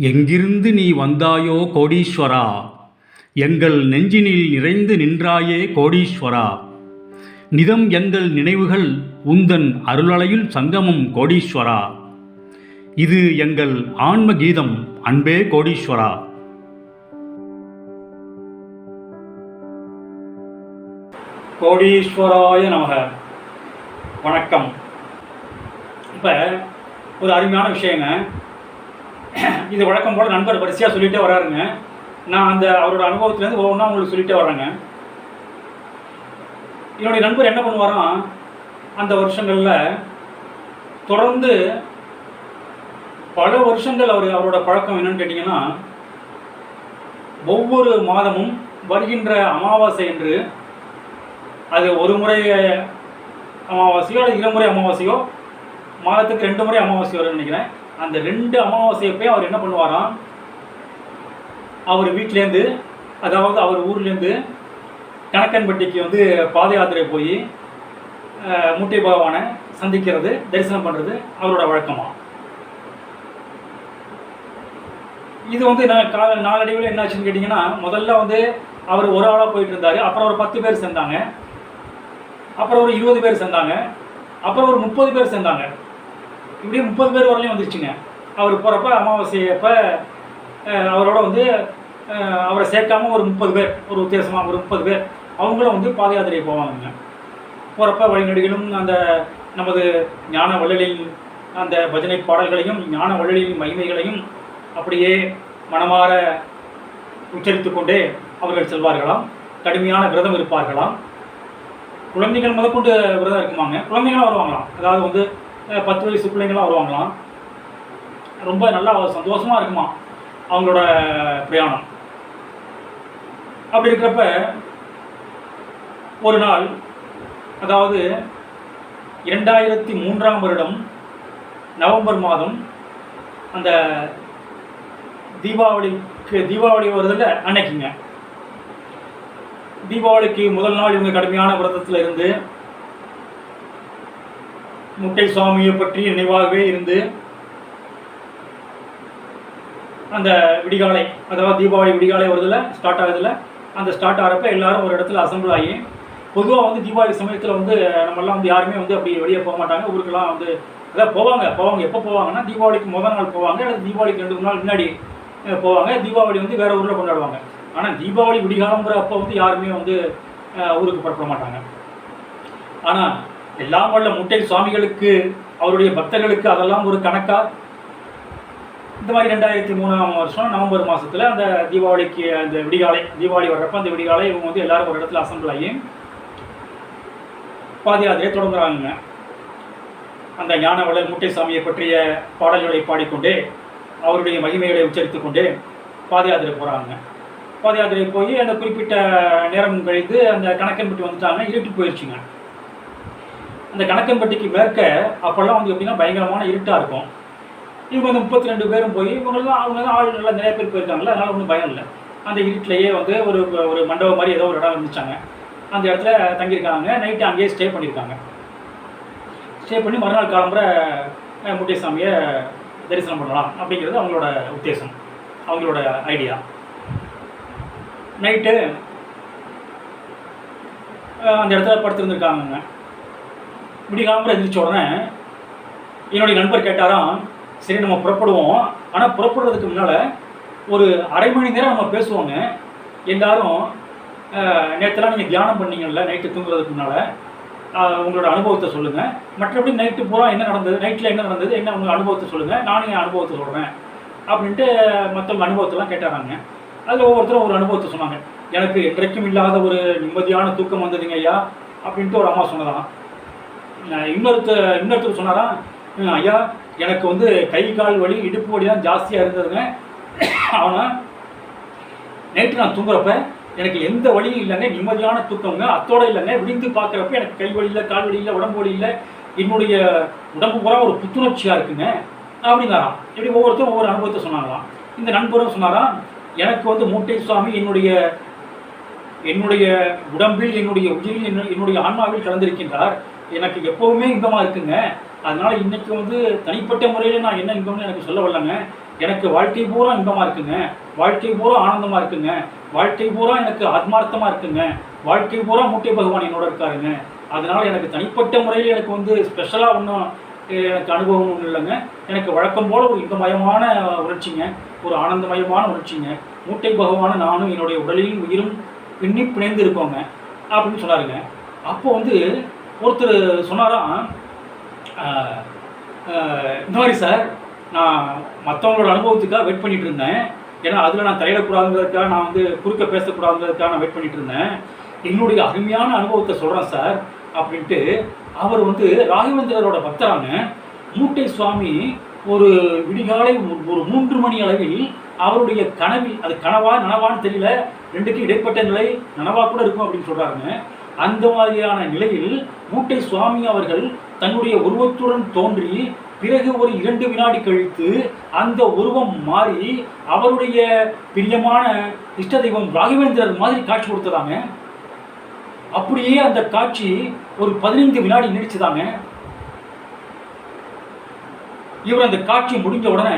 எங்கிருந்து நீ வந்தாயோ கோடீஸ்வரா? எங்கள் நெஞ்சினில் நிறைந்து நின்றாயே கோடீஸ்வரா. நிதம் எங்கள் நினைவுகள் உந்தன் அருளலையில் சங்கமம் கோடீஸ்வரா. இது எங்கள் ஆன்ம கீதம் அன்பே கோடீஸ்வரா. கோடீஸ்வராய நமக. வணக்கம். இப்போ ஒரு அருமையான விஷயங்க. இது வழக்கம் போல் நண்பர் வரிசையாக சொல்லிகிட்டே வராருங்க. நான் அந்த அவரோட அனுபவத்துலேருந்து ஒவ்வொன்றா உங்களுக்கு சொல்லிகிட்டே வராங்க என்னுடைய நண்பர் என்ன பண்ணுவாராம் அந்த வருஷங்களில் தொடர்ந்து பல வருஷங்கள் அவர் அவரோட பழக்கம் என்னன்னு கேட்டிங்கன்னா ஒவ்வொரு மாதமும் வருகின்ற அமாவாசை என்று அது ஒரு முறை அமாவாசையோ அல்லது இருமுறை அமாவாசையோ மாதத்துக்கு ரெண்டு முறை அமாவாசை வரும்னு நினைக்கிறேன். அந்த ரெண்டு அமாவாசையப்பையும் அவர் என்ன பண்ணுவாராம்? அவர் வீட்டிலேருந்து அதாவது அவர் ஊர்லேருந்து கணக்கன்பட்டிக்கு வந்து பாத யாத்திரை போய் முட்டை பகவானை சந்திக்கிறது தரிசனம் பண்ணுறது அவரோட வழக்கமாக இது வந்து நான் கால நாளடைவில் என்ன ஆச்சுன்னு கேட்டிங்கன்னா முதல்ல வந்து அவர் ஒரு ஆளாக போயிட்டு இருந்தார் அப்புறம் ஒரு பத்து பேர் சேர்ந்தாங்க அப்புறம் ஒரு இருபது பேர் சேர்ந்தாங்க அப்புறம் ஒரு முப்பது பேர் சேர்ந்தாங்க இப்படியே முப்பது பேர் வரலையும் வந்துருச்சுங்க. அவர் போகிறப்ப அமாவாசையப்ப அவரோட வந்து அவரை சேர்க்காம ஒரு முப்பது பேர் ஒரு வித்தியாசமாக ஒரு முப்பது பேர் அவங்களும் வந்து பாத யாத்திரை போவாங்க போகிறப்ப வழிநடிகளும் அந்த நமது ஞான வள்ளலின் அந்த பஜனை பாடல்களையும் ஞான வள்ளலின் மகிமைகளையும் அப்படியே மனமாற உச்சரித்து கொண்டே அவர்கள் செல்வார்களாம். கடுமையான விரதம் இருப்பார்களாம். குழந்தைகள் முதற்கொண்டு விரதம் இருக்குமாங்க? குழந்தைங்களும் வருவாங்களாம். அதாவது வந்து பத்து வயசு பிள்ளைங்களாம் வருவாங்களாம். ரொம்ப நல்லா சந்தோஷமாக இருக்குமா அவங்களோட பிரயாணம். அப்படி இருக்கிறப்ப ஒரு நாள் அதாவது இரண்டாயிரத்தி மூன்றாம் வருடம் நவம்பர் மாதம் அந்த தீபாவளிக்கு தீபாவளி வருதில் அன்னைக்குங்க. தீபாவளிக்கு முதல் நாள் இவங்க கடுமையான விரதத்தில் இருந்து முட்டை சுவாமியை பற்றி நினைவாகவே இருந்து அந்த விடிகாலை அதாவது தீபாவளி விடிகாலை வருதில் ஸ்டார்ட் ஆகுதுல அந்த ஸ்டார்ட் ஆகிறப்ப எல்லாரும் ஒரு இடத்துல அசம்பிள் ஆகி பொதுவாக வந்து தீபாவளி சமயத்தில் வந்து நம்மெல்லாம் வந்து யாருமே வந்து அப்படி வெளியே போக மாட்டாங்க. ஊருக்கெல்லாம் வந்து அதான் போவாங்க போவாங்க. எப்போ போவாங்கன்னா தீபாவளிக்கு முதல் நாள் போவாங்க அல்லது தீபாவளிக்கு ரெண்டு மூணு நாள் முன்னாடி போவாங்க. தீபாவளி வந்து வேறு ஊரில் கொண்டாடுவாங்க. ஆனால் தீபாவளி விடிகாலங்கிற அப்போ வந்து யாருமே வந்து ஊருக்கு புறப்பட மாட்டாங்க. ஆனால் எல்லாம் வல்ல முட்டை சுவாமிகளுக்கு அவருடைய பக்தர்களுக்கு அதெல்லாம் ஒரு கணக்கா? இந்த மாதிரி ரெண்டாயிரத்தி மூணாம் வருஷம் நவம்பர் மாதத்தில் அந்த தீபாவளிக்கு அந்த விடிகாலை தீபாவளி வர்றப்ப அந்த விடிகாலை இவங்க வந்து எல்லாரும் ஒரு இடத்துல அசம்பிள் ஆகி பாத தொடங்குறாங்க. அந்த ஞானவளர் முட்டை சாமியை பற்றிய பாடல்களை பாடிக்கொண்டே அவருடைய மகிமைகளை உச்சரித்து கொண்டே பாதயாத்திரை போகிறாங்க பாதயாத்திரை போய் அந்த குறிப்பிட்ட நேரம் கழித்து அந்த கணக்கன்பட்டி வந்துட்டாங்க இருட்டு போயிடுச்சுங்க அந்த கணக்கன்பட்டிக்கு மேற்க அப்போல்லாம் வந்து எப்படின்னா பயங்கரமான இருட்டாக இருக்கும். இவங்க வந்து முப்பத்தி ரெண்டு பேரும் போய் இவங்கெல்லாம் அவங்க தான் ஆள் நல்லா நிறைய பேர் போயிருக்காங்களா அதனால ஒன்றும் பயம் இல்லை. அந்த இருட்டிலேயே வந்து ஒரு ஒரு மண்டபம் மாதிரி ஏதோ ஒரு இடம் இருந்துச்சாங்க அந்த இடத்துல தங்கியிருக்காங்க. நைட்டு அங்கேயே ஸ்டே பண்ணியிருக்காங்க. ஸ்டே பண்ணி மறுநாள் காலம்புற முட்டைசாமியை தரிசனம் பண்ணலாம் அப்படிங்கிறது அவங்களோட உத்தேசம் அவங்களோட ஐடியா நைட்டு அந்த இடத்துல படுத்திருந்துருக்காங்கங்க. விடிகாமல் எழுந்திரிச்ச உடனே என்னுடைய நண்பர் கேட்டாராம் சரி நம்ம புறப்படுவோம். ஆனால் புறப்படுறதுக்கு முன்னால் ஒரு அரை மணி நேரம் நம்ம பேசுவோங்க. எல்லாரும் நேற்றுலாம் நீங்கள் தியானம் பண்ணீங்கல்ல நைட்டு தூங்குறதுக்கு முன்னால் உங்களோட அனுபவத்தை சொல்லுங்கள் மற்றபடி நைட்டு பூரா என்ன நடந்தது நைட்டில் என்ன நடந்தது என்ன உங்கள் அனுபவத்தை சொல்லுங்கள் நானும் என் அனுபவத்தை சொல்கிறேன் அப்படின்ட்டு மற்றவங்க அனுபவத்தெல்லாம் கேட்டாராங்க. அதில் ஒவ்வொருத்தரும் ஒரு அனுபவத்தை சொன்னாங்க. எனக்கு என்றைக்கும் இல்லாத ஒரு நிம்மதியான தூக்கம் வந்ததுங்க ஐயா அப்படின்ட்டு ஒரு அம்மா சொன்னதான் இன்னொருத்த இன்னொருத்தர் இன்னொருத்தர் சொன்னாராம் ஐயா எனக்கு வந்து கை கால் வலி இடுப்பு வலி தான் ஜாஸ்தியாக இருந்ததுங்க. ஆனால் நைட்டு நான் தூங்குறப்ப எனக்கு எந்த வழியும் இல்லைங்க நிம்மதியான தூக்கங்க அத்தோட இல்லைங்க விடிந்து பார்க்குறப்ப எனக்கு கை வலி இல்லை கால் வலி இல்லை உடம்பு வலி இல்லை. என்னுடைய உடம்பு பூரா ஒரு புத்துணர்ச்சியாக இருக்குங்க. அப்படிங்கிறாராம் இப்படி ஒவ்வொருத்தரும் ஒவ்வொரு அனுபவத்தை சொன்னாங்களாம். இந்த நண்பரும் சொன்னாராம் எனக்கு வந்து மூட்டை சுவாமி என்னுடைய என்னுடைய உடம்பில் என்னுடைய உயிரில் என்னுடைய ஆன்மாவில் கலந்திருக்கின்றார். எனக்கு எப்போவுமே இன்பமாக இருக்குங்க. அதனால் இன்றைக்கி வந்து தனிப்பட்ட முறையில் நான் என்ன இன்பம்னு எனக்கு சொல்ல வரலங்க. எனக்கு வாழ்க்கை பூரா இன்பமாக இருக்குங்க. வாழ்க்கை பூரா ஆனந்தமாக இருக்குங்க. வாழ்க்கை பூரா எனக்கு ஆத்மார்த்தமாக இருக்குங்க. வாழ்க்கை பூரா மூட்டை பகவான் என்னோட இருக்காருங்க. அதனால் எனக்கு தனிப்பட்ட முறையில் எனக்கு வந்து ஸ்பெஷலாக ஒன்றும் எனக்கு அனுபவம் ஒன்றும் இல்லைங்க. எனக்கு வழக்கம் போல ஒரு இன்பமயமான உணர்ச்சிங்க. ஒரு ஆனந்தமயமான உணர்ச்சிங்க. மூட்டை பகவான நானும் என்னுடைய உடலிலும் உயிரும் பின்னி பிணைந்து இருக்கோங்க. அப்படின்னு சொன்னாருங்க. அப்போ வந்து ஒருத்தர் சொன்னாராம் இந்த மாதிரி சார் நான் மற்றவங்களோட அனுபவத்துக்காக வெயிட் பண்ணிட்டு இருந்தேன். ஏன்னா அதில் நான் தலையிடக்கூடாதுங்கிறதுக்காக நான் வந்து குறுக்க பேசக்கூடாதுங்கிறதுக்காக நான் வெயிட் பண்ணிட்டு இருந்தேன். என்னுடைய அருமையான அனுபவத்தை சொல்கிறேன் சார் அப்படின்ட்டு அவர் வந்து ராகவேந்திரரோட பக்தரான மூட்டை சுவாமி ஒரு விடிகாலை ஒரு- ஒரு மூன்று மணி அளவில் அவருடைய கனவில் அது கனவா நனவான்னு தெரியல ரெண்டுக்கும் இடைப்பட்ட நிலை நனவா கூட இருக்கும் அப்படின்னு சொல்கிறாங்க அந்த மாதிரியான நிலையில் மூட்டை சுவாமி அவர்கள் தன்னுடைய உருவத்துடன் தோன்றி பிறகு ஒரு இரண்டு வினாடி கழித்து அந்த உருவம் மாறி அவருடைய பிரியமான இஷ்ட தெய்வம் ராகவேந்திரர் மாதிரி காட்சி கொடுத்ததாங்க அப்படியே அந்த காட்சி ஒரு பதினைந்து வினாடி நீடிச்சுதாங்க இவர் அந்த காட்சி முடிஞ்ச உடனே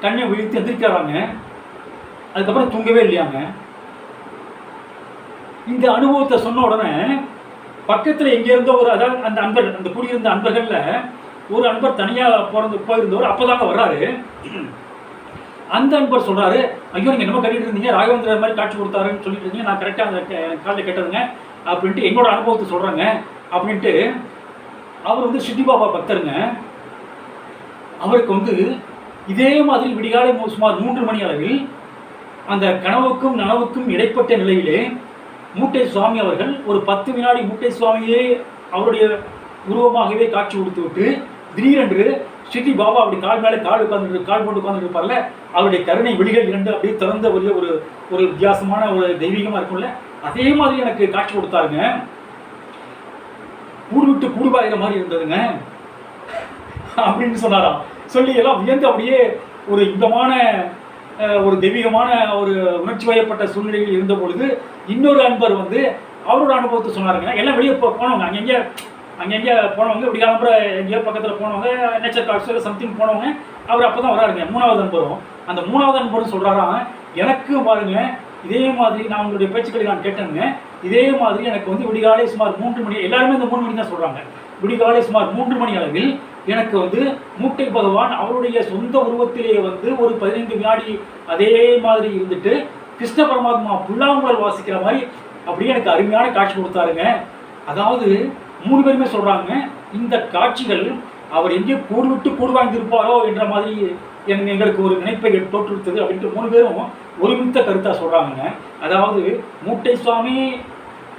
கண்ணை விழித்து எந்திரிக்கிறாங்க அதுக்கப்புறம் தூங்கவே இல்லையாங்க இந்த அனுபவத்தை சொன்ன உடனே பக்கத்தில் எங்கே இருந்தோ ஒரு அதாவது அந்த அன்பர் அந்த குடியிருந்த அன்பர்களில் ஒரு அன்பர் தனியாக பிறந்து போயிருந்தவர் அப்போதாங்க வர்றாரு. அந்த அன்பர் சொல்கிறாரு ஐயோ நீங்கள் என்னமோ கட்டிட்டு இருந்தீங்க ராகவேந்திரர் மாதிரி காட்சி கொடுத்தாருன்னு சொல்லிட்டு இருந்தீங்க நான் கரெக்டாக அந்த காலையில் கேட்டதுங்க அப்படின்ட்டு என்னோட அனுபவத்தை சொல்கிறேங்க அப்படின்ட்டு அவர் வந்து சிட்டி பாபா பக்தருங்க. அவருக்கு வந்து இதே மாதிரி விடிகாலை சுமார் மூன்று மணி அளவில் அந்த கனவுக்கும் நனவுக்கும் இடைப்பட்ட நிலையிலே மூட்டை சுவாமி அவர்கள் ஒரு பத்து வினாடி மூட்டை சுவாமியே அவருடைய உருவமாகவே காட்சி கொடுத்து விட்டு திடீரென்று ஸ்ரீ பாபா அப்படி கால் மேலே கால் உட்கார்ந்து கால் போட்டு உட்கார்ந்து இருப்பார்ல அவருடைய கருணை விழிகள் இரண்டு அப்படியே திறந்த ஒரு ஒரு ஒரு வித்தியாசமான ஒரு தெய்வீகமாக இருக்கும்ல அதே மாதிரி எனக்கு காட்சி கொடுத்தாருங்க. கூடு விட்டு கூடுபாயிற மாதிரி இருந்ததுங்க. அப்படின்னு சொன்னாராம். சொல்லி எல்லாம் வியந்து அப்படியே ஒரு இதமான ஒரு தெய்வீகமான ஒரு உணர்ச்சி வயப்பட்ட சூழ்நிலையில் இருந்த பொழுது இன்னொரு அன்பர் வந்து அவரோட அனுபவத்தை சொன்னாருங்க. எல்லாம் வெளியே போ போனவங்க அங்கங்கே அங்கங்கே போனவங்க இப்படி கிளம்புற எங்கேயோ பக்கத்தில் போனவங்க நேச்சர் காட்சியில் சம்திங் போனவங்க அவர் அப்போ தான் வராருங்க. மூணாவது அன்பரும். அந்த மூணாவது அன்பரும் சொல்கிறாராம் எனக்கு பாருங்க இதே மாதிரி நான் உங்களுடைய பேச்சுக்களை நான் கேட்டேங்க இதே மாதிரி எனக்கு வந்து விடிகாலை சுமார் மூன்று மணி எல்லாருமே இந்த மூணு மணி தான் சொல்கிறாங்க விடிகாலை சுமார் மூன்று மணி அளவில் எனக்கு வந்து மூட்டை பகவான் அவருடைய சொந்த உருவத்திலேயே வந்து ஒரு பதினைந்து வினாடி அதே மாதிரி இருந்துட்டு கிருஷ்ண பரமாத்மா புல்லாங்குழல் வாசிக்கிற மாதிரி அப்படியே எனக்கு அருமையான காட்சி கொடுத்தாருங்க. அதாவது மூணு பேருமே சொல்கிறாங்க இந்த காட்சிகள் அவர் எங்கே கூடு விட்டு கூடு வாங்கியிருப்பாரோ என்ற மாதிரி என் எங்களுக்கு ஒரு நினைப்பை தோற்றுவித்தது அப்படின்ட்டு மூணு பேரும் ஒருமித்த கருத்தாக சொல்கிறாங்க அதாவது மூட்டை சுவாமி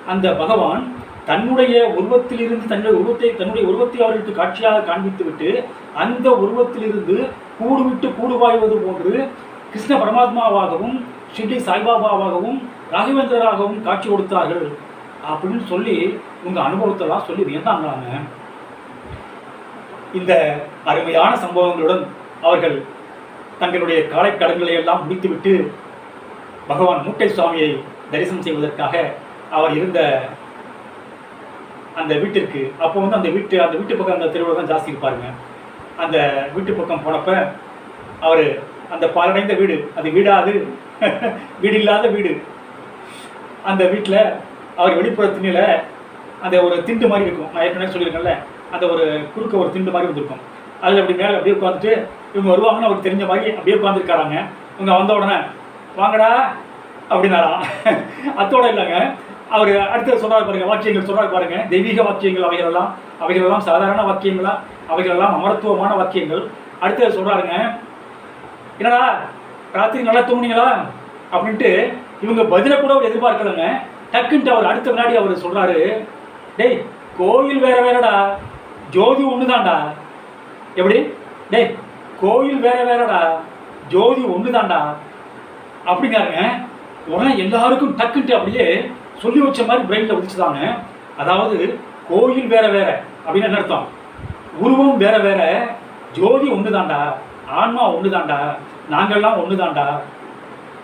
அந்த பகவான் தன்னுடைய உருவத்திலிருந்து தன்னுடைய உருவத்தை தன்னுடைய உருவத்தை அவர்களுக்கு காட்சியாக காண்பித்துவிட்டு அந்த உருவத்திலிருந்து கூடுவிட்டு கூடுவாய்வது கூடு போன்று கிருஷ்ண பரமாத்மாவாகவும் ஸ்ரீ சாய்பாபாவாகவும் ராகவேந்திரராகவும் காட்சி கொடுத்தார்கள். அப்படின்னு சொல்லி உங்கள் அனுபவத்தெல்லாம் சொல்லி வியந்தாங்களாங்க இந்த அருமையான சம்பவங்களுடன் அவர்கள் தங்களுடைய காலை கடன்களை எல்லாம் முடித்துவிட்டு பகவான் மூட்டை சுவாமியை தரிசனம் செய்வதற்காக அவர் இருந்த அந்த வீட்டிற்கு அப்போ வந்து அந்த வீட்டு அந்த வீட்டு பக்கம் அந்த தெருவில் தான் ஜாஸ்தி இருப்பாருங்க. அந்த வீட்டு பக்கம் போனப்ப அவர் அந்த பாலடைந்த வீடு அது வீடாது வீடு இல்லாத வீடு. அந்த வீட்டில் அவர் வெளிப்புற திண்ணில அந்த ஒரு திண்டு மாதிரி இருக்கும். நான் ஏற்கனவே சொல்லியிருக்கேன்ல அந்த ஒரு குறுக்க ஒரு திண்டு மாதிரி வந்திருக்கும் அதில் அப்படி மேலே அப்படியே உட்காந்துட்டு இவங்க வருவாங்கன்னு அவருக்கு தெரிஞ்ச மாதிரி அப்படியே உட்காந்துருக்காராங்க இவங்க வந்த உடனே வாங்கடா அப்படின்னாராம். அத்தோட இல்லைங்க. அவர் அடுத்து சொல்றாரு பாருங்க வாக்கியங்கள் சொல்றாரு பாருங்க. தெய்வீக வாக்கியங்கள் அவைகளெல்லாம் அவைகளெல்லாம் சாதாரண வாக்கியங்களா? அவைகளெல்லாம் அமரத்துவமான வாக்கியங்கள். அடுத்து சொல்றாருங்க என்னடா ராத்திரி நல்லா தூங்குனீங்களா? அப்படின்ட்டு இவங்க பதில கூட அவர் எதிர்பார்க்கலங்க. டக்குன்ட்டு அவர் அடுத்த வினாடி அவர் சொல்றாரு டேய் கோயில் வேற வேறடா. ஜோதி ஒண்ணுதான்டா. எப்படி? டேய் கோயில் வேற வேறடா. ஜோதி ஒண்ணுதான்டா. அப்படிங்காருங்க உடனே எல்லாருக்கும் டக்குன்ட்டு அப்படியே சொல்லி வச்ச மாதிரி பிரெயினில் உதிச்சுதாங்க அதாவது கோயில் வேற வேற அப்படின்னு என்ன அர்த்தம்? உருவம் வேற வேற ஜோதி ஒண்ணுதான்டா ஆன்மா ஒன்று தாண்டா நாங்கள்லாம் ஒன்று தாண்டா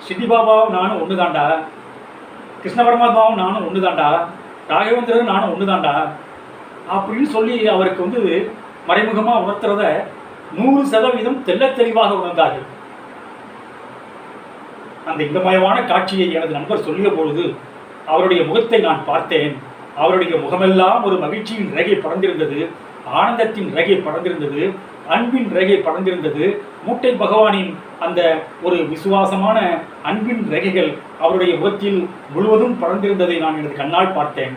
சித்தி பாபாவும் நானும் ஒண்ணுதான்டா கிருஷ்ண பரமாத்மாவும் நானும் ஒன்று தாண்டா ராகவேந்திரரும் நானும் ஒன்று தாண்டா அப்படின்னு சொல்லி அவருக்கு வந்து மறைமுகமாக உணர்த்துறத நூறு சதவீதம் தெள்ளத் தெளிவாக உணர்ந்தார்கள். அந்த இன்பமயமான காட்சியை எனது நண்பர் சொல்லிய பொழுது அவருடைய முகத்தை நான் பார்த்தேன். அவருடைய முகமெல்லாம் ஒரு மகிழ்ச்சியின் ரகை பறந்திருந்தது ஆனந்தத்தின் ரகை பறந்திருந்தது அன்பின் ரேகை பறந்திருந்தது மூட்டை பகவானின் அந்த ஒரு விசுவாசமான அன்பின் ரகைகள் அவருடைய முகத்தில் முழுவதும் பறந்திருந்ததை நான் எனது கண்ணால் பார்த்தேன்.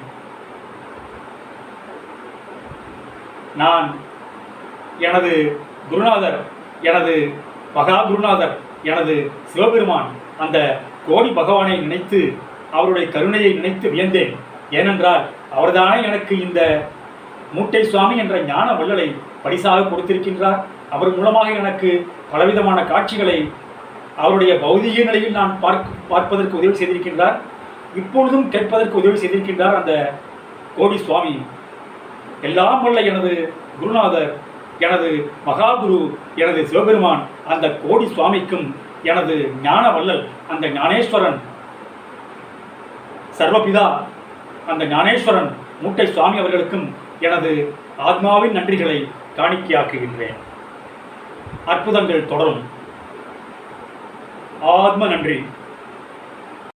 நான் எனது குருநாதர் எனது மகா குருநாதர் எனது சிவபெருமான் அந்த கோடி பகவானை நினைத்து அவருடைய கருணையை நினைத்து வியந்தேன். ஏனென்றால் அவர்தானே எனக்கு இந்த மூட்டை சுவாமி என்ற ஞான வள்ளலை பரிசாக கொடுத்திருக்கின்றார். அவர் மூலமாக எனக்கு பலவிதமான காட்சிகளை அவருடைய பௌதிக நிலையில் நான் பார்க்க பார்ப்பதற்கு உதவி செய்திருக்கின்றார். இப்பொழுதும் கேட்பதற்கு உதவி செய்திருக்கின்றார் அந்த கோடி சுவாமி எல்லாம் வல்ல எனது குருநாதர் எனது மகாகுரு எனது சிவபெருமான் அந்த கோடி சுவாமிக்கும் எனது ஞான வள்ளல் அந்த ஞானேஸ்வரன் சர்வபிதா. அந்த ஞானேஸ்வரன் மூட்டை சுவாமி அவர்களுக்கும் எனது ஆத்மாவின் நன்றிகளை காணிக்கையாக்குகின்றேன். அற்புதங்கள் தொடரும். ஆத்ம நன்றி.